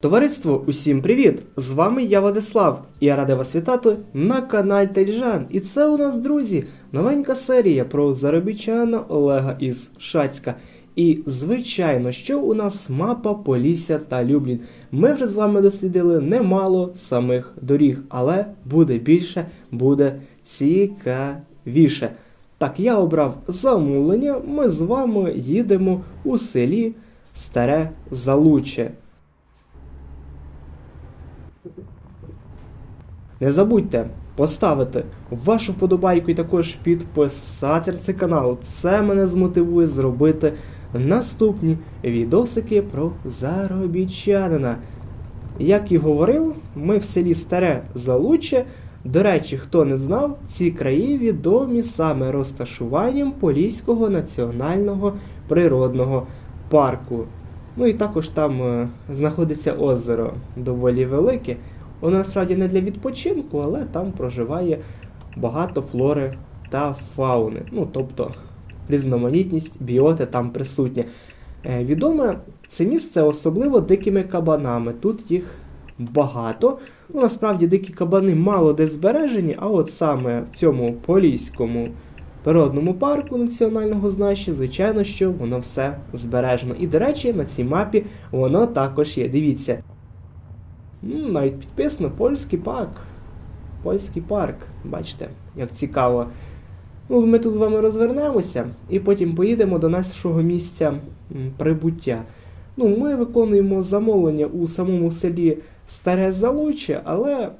Товариство, усім привіт! З вами я Владислав, і я радий вас вітати на каналі Тельжан. І це у нас, друзі, новенька серія про заробітчана Олега із Шацька. І, звичайно, що у нас мапа Полісся та Люблін. Ми вже з вами дослідили немало самих доріг, але буде більше, буде цікавіше. Так, я обрав замовлення. Ми з вами їдемо у селі Старе Залуче. Не забудьте поставити вашу вподобайку і також підписатися на цей канал. Це мене змотивує зробити наступні відосики про заробітчанина. Як і говорив, ми в селі Старе Залуччя. До речі, хто не знав, ці краї відомі саме розташуванням Поліського національного природного парку. Ну і також там е, знаходиться озеро доволі велике. Воно насправді не для відпочинку, але там проживає багато флори та фауни. Ну, тобто різноманітність біоти там присутня. Е, Відоме це місце особливо дикими кабанами. Тут їх багато. Ну, насправді дикі кабани мало де збережені, а от саме в цьому поліському природному парку національного значення, звичайно, що воно все збережено. І, до речі, на цій мапі воно також є. Дивіться. Ну, навіть підписано польський парк. Польський парк. Бачите, як цікаво. Ну, ми тут з вами розвернемося і потім поїдемо до нашого місця прибуття. Ну, ми виконуємо замовлення у самому селі Старе Залуче, але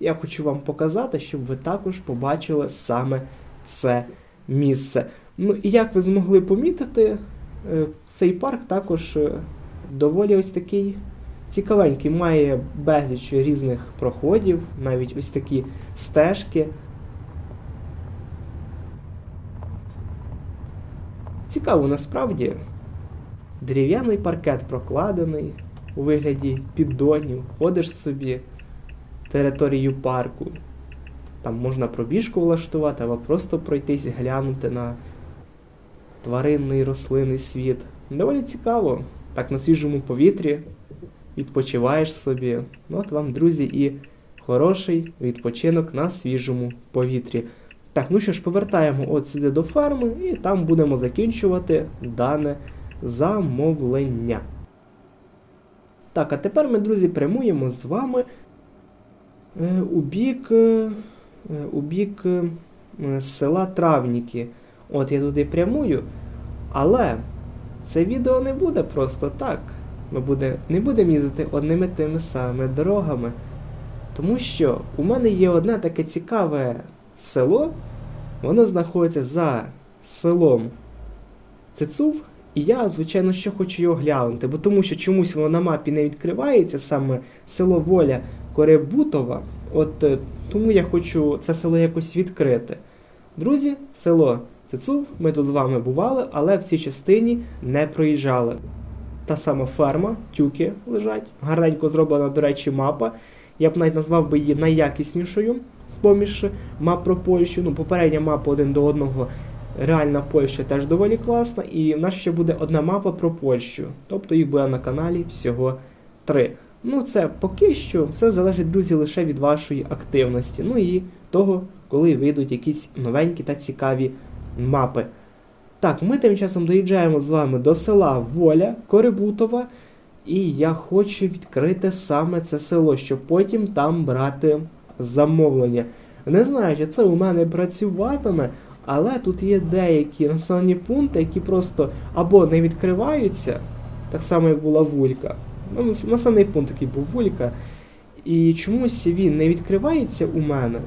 я хочу вам показати, щоб ви також побачили саме це місце. Ну і як ви змогли помітити, е, цей парк також е, доволі ось такий цікавенький, має безліч різних проходів, навіть ось такі стежки. Цікаво насправді. Дерев'яний паркет прокладений у вигляді піддонів, ходиш собі територію парку. Там можна пробіжку влаштувати, або просто пройтись, глянути на тваринний рослинний світ. Доволі цікаво. Так на свіжому повітрі відпочиваєш собі. От вам, друзі, і хороший відпочинок на свіжому повітрі. Так, ну що ж, повертаємо от сюди до ферми, і там будемо закінчувати дане замовлення. Так, а тепер ми, друзі, прямуємо з вами е, у бік, е, е, у бік села Травніки. От я туди прямую, але це відео не буде просто так. Ми буде, не будемо їздити одними тими самими дорогами. Тому що у мене є одне таке цікаве село, воно знаходиться за селом Цицув, і я, звичайно, що хочу його глянути, бо тому що чомусь воно на мапі не відкривається, саме село Воля Коребутова. От е, тому я хочу це село якось відкрити. Друзі, село Цицув, ми тут з вами бували, але в цій частині не проїжджали. Та сама ферма, тюки лежать, гарненько зроблена, до речі, мапа. Я б навіть назвав би її найякіснішою з-поміж мап про Польщу. Ну, попередня мапа один до одного. Реальна Польща теж доволі класна, і в нас ще буде одна мапа про Польщу. Тобто їх буде на каналі всього три. Ну, це поки що все залежить, друзі, лише від вашої активності. Ну і того, коли вийдуть якісь новенькі та цікаві мапи. Так, ми тим часом доїжджаємо з вами до села Воля Корибутова, і я хочу відкрити саме це село, щоб потім там брати замовлення. Не знаю, чи це у мене працюватиме, але тут є деякі населені пункти, які просто або не відкриваються, так само як була Вулька. Ну, населений пункт такий був Вулька. І чомусь він не відкривається у мене.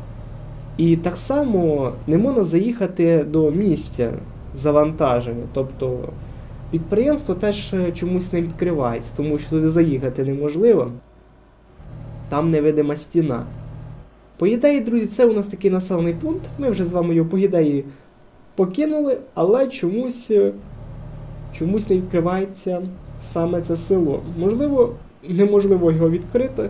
І так само не можна заїхати до місця завантаження. Тобто підприємство теж е, чомусь не відкривається, тому що туди заїхати неможливо. Там невидима стіна. По ідеї, друзі, це у нас такий населений пункт. Ми вже з вами його по ідеї покинули, але чомусь, е, чомусь не відкривається саме це село. Можливо, неможливо його відкрити.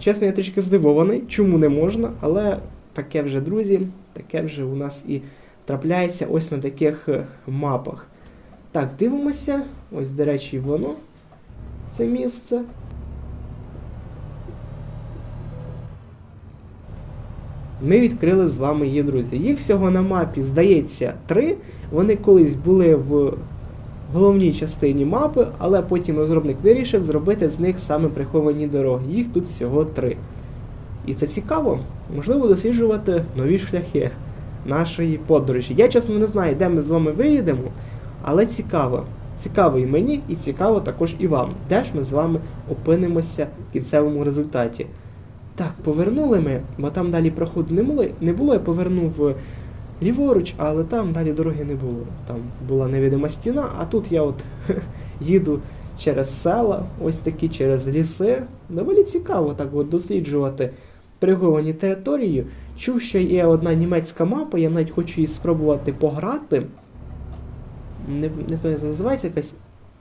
Чесно, я трішки здивований, чому не можна, але таке вже, друзі, таке вже у нас і трапляється ось на таких е, мапах. Так, дивимося. Ось, до речі, воно, це місце. Ми відкрили з вами її, друзі. Їх всього на мапі, здається, три. Вони колись були в головній частині мапи, але потім розробник вирішив зробити з них саме приховані дороги. Їх тут всього три. І це цікаво, можливо досліджувати нові шляхи нашої подорожі. Я чесно не знаю, де ми з вами виїдемо, але цікаво. Цікаво і мені, і цікаво також і вам. Де ж ми з вами опинимося в кінцевому результаті. Так, повернули ми, бо там далі проходу не було. Не було, я повернув ліворуч, але там далі дороги не було. Там була невидима стіна, а тут я от їду через села, ось такі, через ліси. Доволі цікаво так от досліджувати приховані території. Чув, що є одна німецька мапа, я навіть хочу її спробувати пограти. Не, не називається якась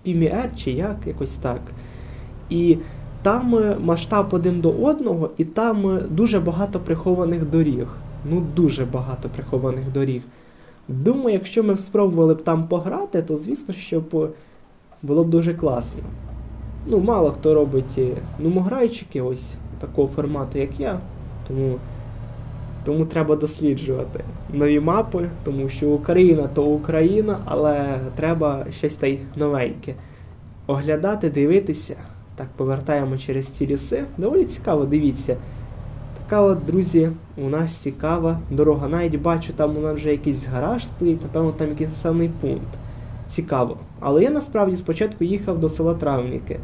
PMR чи як, якось так. І там е, масштаб один до одного, і там е, дуже багато прихованих доріг. Ну, дуже багато прихованих доріг. Думаю, якщо ми спробували б там пограти, то звісно, що б було б дуже класно. Ну, мало хто робить е, нумограйчики ось такого формату, як я. Тому, тому треба досліджувати нові мапи, тому що Україна то Україна, але треба щось та й новеньке. Оглядати, дивитися. Так, повертаємо через ці ліси. Доволі цікаво, дивіться. Така от, друзі, у нас цікава дорога. Навіть бачу, там у нас вже якийсь гараж стоїть, напевно, там якийсь населений пункт. Цікаво. Але я насправді спочатку їхав до села Травники.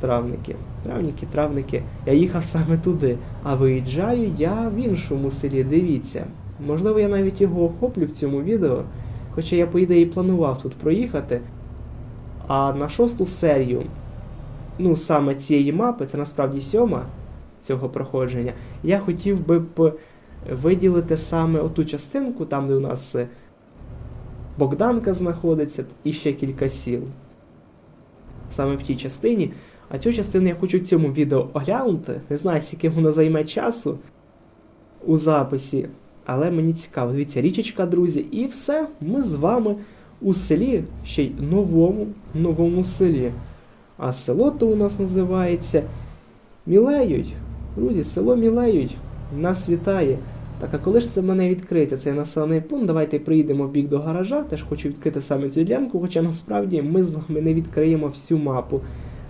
Травники, травники, травники. Я їхав саме туди. А виїжджаю я в іншому селі. Дивіться. Можливо, я навіть його охоплю в цьому відео. Хоча я, по ідеї, планував тут проїхати. А на шосту серію, ну саме цієї мапи, це насправді сьома цього проходження, я хотів би б виділити саме оту частинку, там де у нас Богданка знаходиться, і ще кілька сіл. Саме в тій частині. А цю частину я хочу в цьому відео оглянути. Не знаю, скільки воно займе часу у записі, але мені цікаво. Дивіться, річечка, друзі, і все. Ми з вами у селі, ще й новому, новому селі. А село то у нас називається Мілеють. Друзі, село Мілеють. Нас вітає. Так, а коли ж це мене відкрити, цей населений пункт, давайте приїдемо в бік до гаража. Теж хочу відкрити саме цю ділянку, хоча насправді ми з вами не відкриємо всю мапу.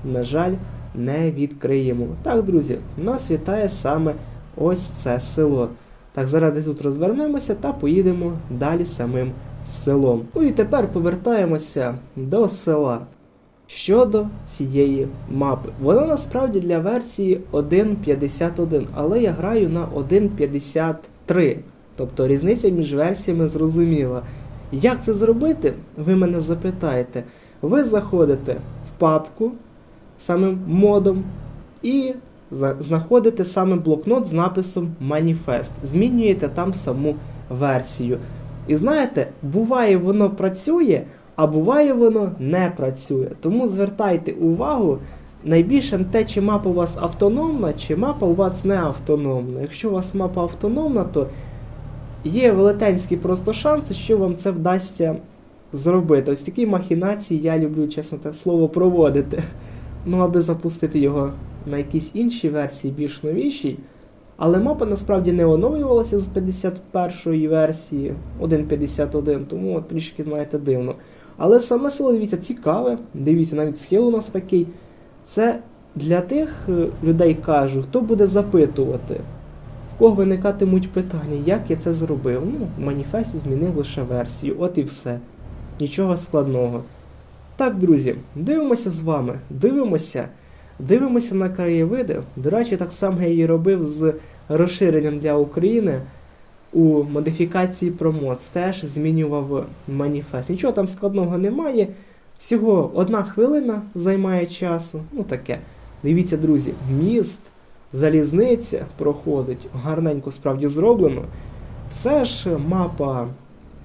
На жаль, не відкриємо. Так, друзі, нас вітає саме ось це село. Так, зараз тут розвернемося та поїдемо далі самим селом. Ну і тепер повертаємося до села. Щодо цієї мапи, вона насправді для версії 1.51, але я граю на 1.53. Тобто різниця між версіями зрозуміла. Як це зробити? Ви мене запитаєте. Ви заходите в папку самим модом і знаходите саме блокнот з написом Маніфест. Змінюєте там саму версію. І знаєте, буває воно працює, а буває воно не працює. Тому звертайте увагу найбільше на те, чи мапа у вас автономна, чи мапа у вас не автономна. Якщо у вас мапа автономна, то є велетенські просто шанси, що вам це вдасться зробити. Ось такі махінації я люблю, чесно те слово, проводити. Ну, аби запустити його на якійсь іншій версії, більш новішій. Але мапа насправді не оновлювалася з 51-ї версії 1.51, тому от трішки, знаєте, дивно. Але саме село, дивіться, цікаве. Дивіться, навіть схил у нас такий. Це для тих е, людей кажу, хто буде запитувати, в кого виникатимуть питання, як я це зробив. Ну, в маніфесті змінив лише версію, от і все. Нічого складного. Так, друзі, дивимося з вами, дивимося, дивимося на краєвиди. До речі, так само я і робив з розширенням для України у модифікації промоц. Теж змінював маніфест. Нічого там складного немає. Всього одна хвилина займає часу. Ну таке. Дивіться, друзі, міст, залізниця проходить, гарненько справді зроблено. Все ж мапа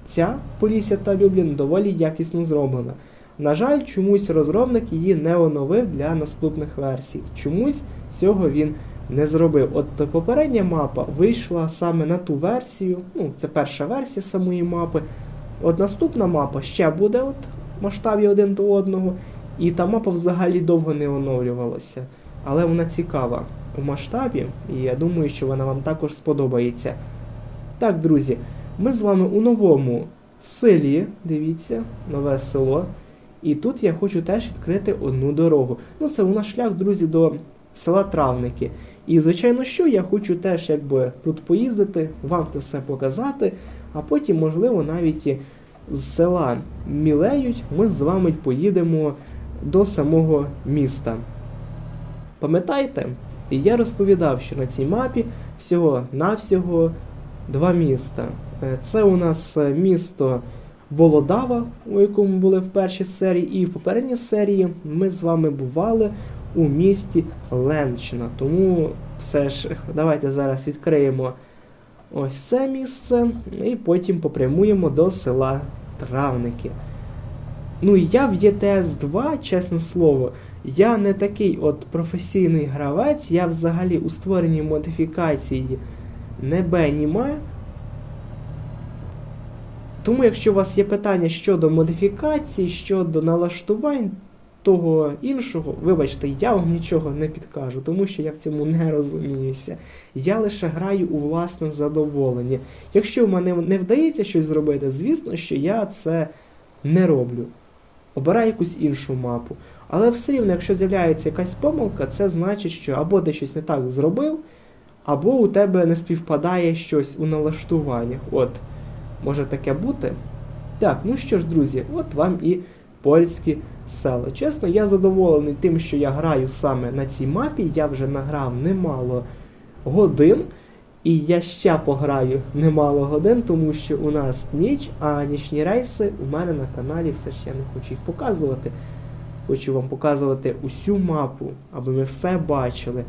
ця Полісся та Люблін доволі якісно зроблена. На жаль, чомусь розробник її не оновив для наступних версій. Чомусь цього він не зробив. От попередня мапа вийшла саме на ту версію. Ну, це перша версія самої мапи. От наступна мапа ще буде от в масштабі один до одного. І та мапа взагалі довго не оновлювалася. Але вона цікава. у масштабі, і я думаю, що вона вам також сподобається. Так, друзі, ми з вами у новому селі, дивіться, нове село. І тут я хочу теж відкрити одну дорогу. Ну, це у нас шлях, друзі, до села Травники. І, звичайно, що я хочу теж якби тут поїздити, вам це все показати, а потім, можливо, навіть з села Мілеють ми з вами поїдемо до самого міста. Пам'ятаєте, я розповідав, що на цій мапі всього-навсього два міста. Е, Це у нас е, місто Володава, у якому були в першій серії, і в попередній серії ми з вами бували у місті Ленчина. Тому все ж давайте зараз відкриємо ось це місце і потім попрямуємо до села Травники. Ну, я в ЄТС 2, чесне слово, я не такий от професійний гравець, я взагалі у створенні модифікації не бе, ні ме. Тому, якщо у вас є питання щодо модифікацій, щодо налаштувань того іншого, вибачте, я вам нічого не підкажу, тому що я в цьому не розуміюся. Я лише граю у власне задоволення. Якщо в мене не вдається щось зробити, звісно, що я це не роблю. Обираю якусь іншу мапу. Але все рівно, якщо з'являється якась помилка, це значить, що або ти щось не так зробив, або у тебе не співпадає щось у налаштуваннях. От, може таке бути. Так, ну що ж, друзі, от вам і польські села. Чесно, я задоволений тим, що я граю саме на цій мапі. Я вже награв немало годин. І я ще пограю немало годин, тому що у нас ніч, а нічні рейси у мене на каналі все я не хочу їх показувати. Хочу вам показувати усю мапу, аби ми все бачили.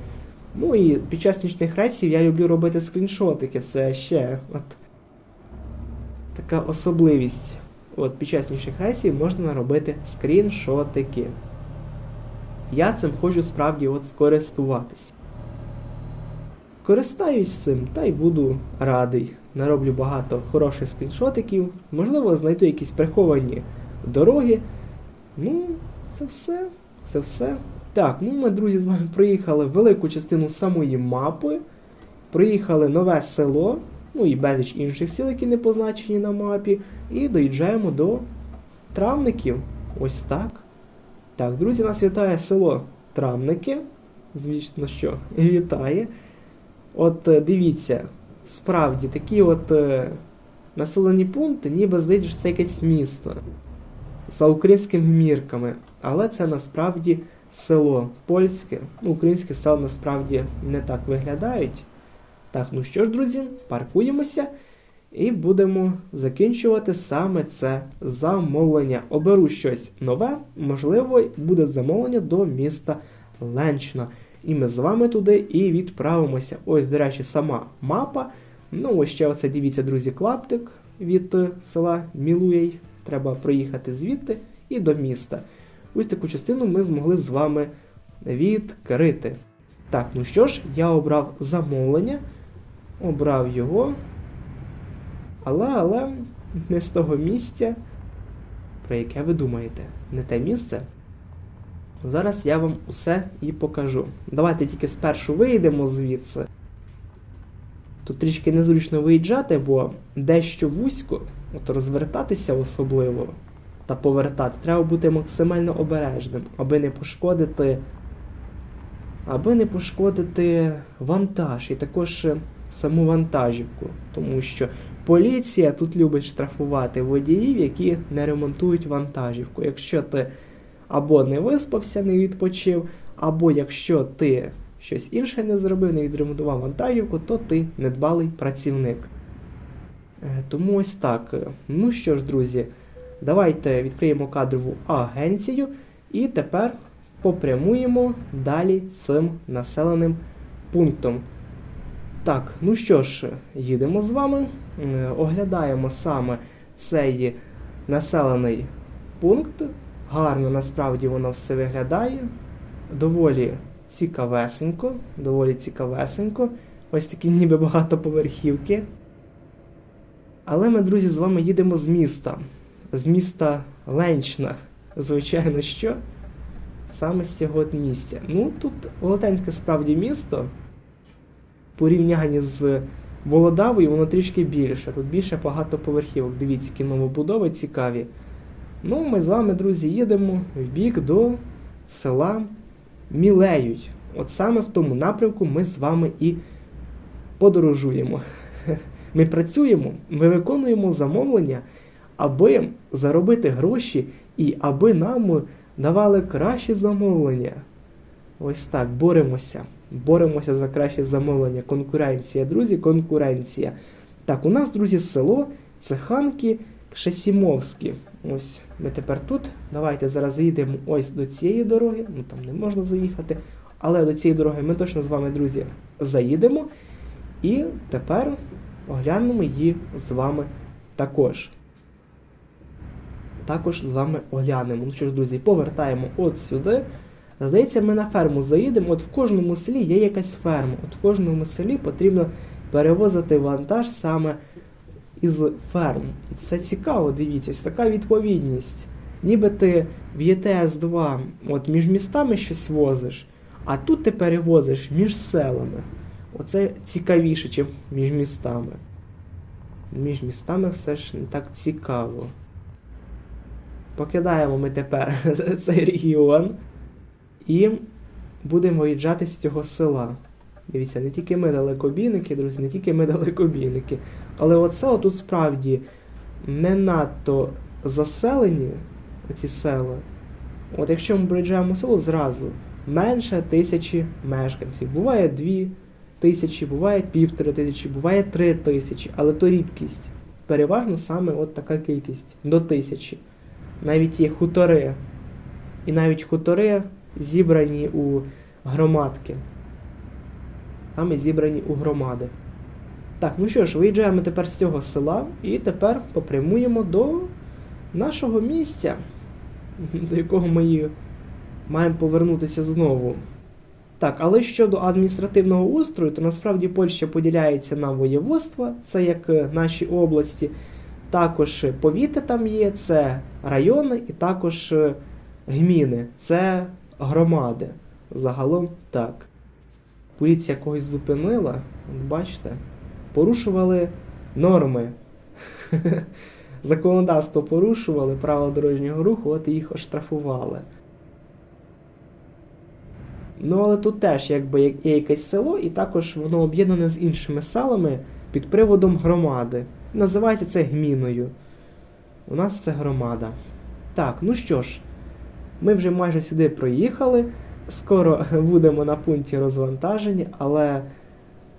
Ну і під час нічних рейсів я люблю робити скріншотики. Це ще от така особливість. От під час нічних рейсів можна робити скріншотики. Я цим хочу справді от скористуватись. Користаюсь цим та й буду радий. Нароблю багато хороших скріншотиків, можливо, знайду якісь приховані дороги. Ну, це все. Це все. Так, ну ми, друзі, з вами проїхали велику частину самої мапи. Проїхали нове село, ну і безліч інших сіл, які не позначені на мапі. І доїжджаємо до травників. Ось так. Так, друзі, нас вітає село Травники. Звісно, що вітає. От е, дивіться, справді такі от е, населені пункти, ніби здається, що це якесь місто за українськими мірками. Але це насправді село польське. Ну, Українські села насправді не так виглядають. Так, ну що ж, друзі, паркуємося і будемо закінчувати саме це замовлення. Оберу щось нове, можливо, буде замовлення до міста Ленчина. І ми з вами туди і відправимося. Ось, до речі, сама мапа. Ну, ось ще оце, дивіться, друзі, клаптик від е, села Мілуєй. Треба проїхати звідти і до міста. Ось таку частину ми змогли з вами відкрити. Так, ну що ж, я обрав замовлення, обрав його. Але, але не з того місця, про яке ви думаєте, не те місце. Зараз я вам усе і покажу. Давайте тільки спершу вийдемо звідси. Тут трішки незручно виїжджати, бо дещо вузько, от розвертатися особливо та повертати, треба бути максимально обережним, аби не пошкодити. Аби не пошкодити вантаж і також саму вантажівку. Тому що поліція тут любить штрафувати водіїв, які не ремонтують вантажівку. Якщо ти або не виспався, не відпочив, або якщо ти щось інше не зробив, не відремонтував вантажівку, то ти недбалий працівник. Е, Тому ось так. Ну що ж, друзі, давайте відкриємо кадрову агенцію і тепер попрямуємо далі цим населеним пунктом. Так, ну що ж, їдемо з вами, е, оглядаємо саме цей населений пункт. Гарно насправді воно все виглядає. Доволі цікавесенько, доволі цікавесенько. Ось такі ніби багатоповерхівки. Але ми, друзі, з вами їдемо з міста. З міста Ленчна. Звичайно, що? саме з цього місця. Ну, тут велетенське справді місто. Порівнянні з Володавою, воно трішки більше. Тут більше багатоповерхівок. Дивіться, які цікаві. Ну, ми з вами, друзі, їдемо в бік до села Мілеють. От саме в тому напрямку ми з вами і подорожуємо. Ми працюємо, ми виконуємо замовлення, аби заробити гроші і аби нам давали кращі замовлення. Ось так, боремося. Боремося за кращі замовлення. Конкуренція, друзі, конкуренція. Так, у нас, друзі, село це Ханки Шесімовські. Ось ми тепер тут. Давайте зараз заїдемо ось до цієї дороги. Ну там не можна заїхати. Але до цієї дороги ми точно з вами, друзі, заїдемо. І тепер оглянемо її з вами також. Також з вами оглянемо. Ну що ж, друзі, повертаємо от сюди. Здається, ми на ферму заїдемо. От в кожному селі є якась ферма. От в кожному селі потрібно перевозити вантаж саме із ферм. І це цікаво, дивіться, ось така відповідність. Ніби ти в ЄТС 2 от між містами щось возиш, а тут ти перевозиш між селами. Оце цікавіше, ніж між містами. Між містами все ж не так цікаво. Покидаємо ми тепер цей регіон і будемо виїжджати з цього села. Дивіться, не тільки ми далекобійники, друзі, не тільки ми далекобійники. Але оце тут справді не надто заселені, оці села. От якщо ми приїжджаємо село зразу менше тисячі мешканців. Буває дві тисячі, буває півтори тисячі, буває три тисячі, але то рідкість. Переважно саме от така кількість до тисячі. Навіть є хутори. І навіть хутори зібрані у громадки. Саме зібрані у громади. Так, ну що ж, виїжджаємо тепер з цього села і тепер попрямуємо до нашого місця, до якого ми маємо повернутися знову. Так, але щодо адміністративного устрою, то насправді Польща поділяється на воєводства, це як е, наші області. Також повіти там є, це райони, і також е, гміни, це громади. Загалом так. Поліція когось зупинила, бачите, порушували норми. Законодавство порушували, правила дорожнього руху, от їх оштрафували. Ну, але тут теж якби є якесь село, і також воно об'єднане з іншими селами під приводом громади. Називається це гміною. У нас це громада. Так, ну що ж, ми вже майже сюди проїхали. Скоро будемо на пункті розвантаження, але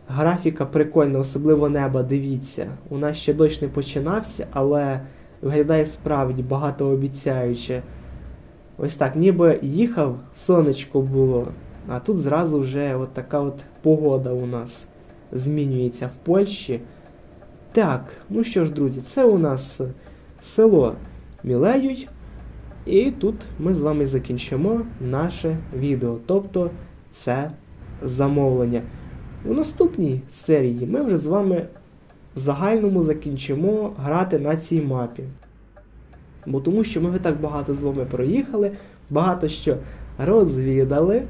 графіка прикольна, особливо неба, дивіться. У нас ще дощ не починався, але виглядає справді багатообіцяюче. Ось так, ніби їхав, сонечко було, а тут зразу вже от така от погода у нас змінюється в Польщі. Так, ну що ж, друзі, це у нас село Мілеють. І тут ми з вами закінчимо наше відео. Тобто це замовлення. У наступній серії ми вже з вами в загальному закінчимо грати на цій мапі. Бо тому що ми так багато з вами проїхали, багато що розвідали.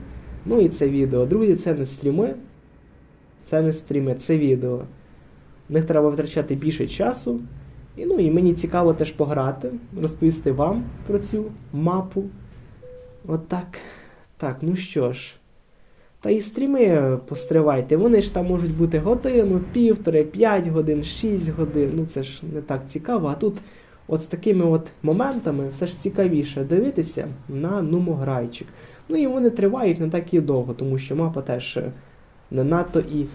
Ну і це відео. Друзі, це не стріми. Це не стріми, це відео. В них треба витрачати більше часу. І, ну, і мені цікаво теж пограти, розповісти вам про цю мапу. Отак. так, ну що ж. Та і стріми постривайте. Вони ж там можуть бути годину, півтори, п'ять годин, шість годин. Ну це ж не так цікаво. А тут от з такими от моментами все ж цікавіше дивитися на нумограйчик. Ну і вони тривають не так і довго, тому що мапа теж не надто і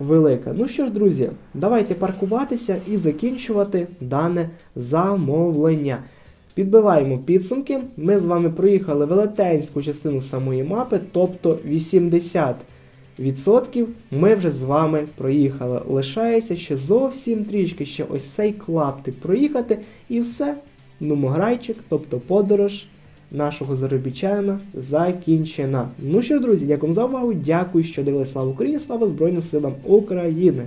велика. Ну що ж, друзі, давайте паркуватися і закінчувати дане замовлення. Підбиваємо підсумки. Ми з вами проїхали велетенську частину самої мапи, тобто 80% ми вже з вами проїхали. Лишається ще зовсім трішки, ще ось цей клаптик проїхати, і все. Нумограйчик, тобто подорож нашого заробітчана закінчена. Ну що ж, друзі, дякую за увагу. Дякую, що дивилися слава Україні, слава Збройним силам України.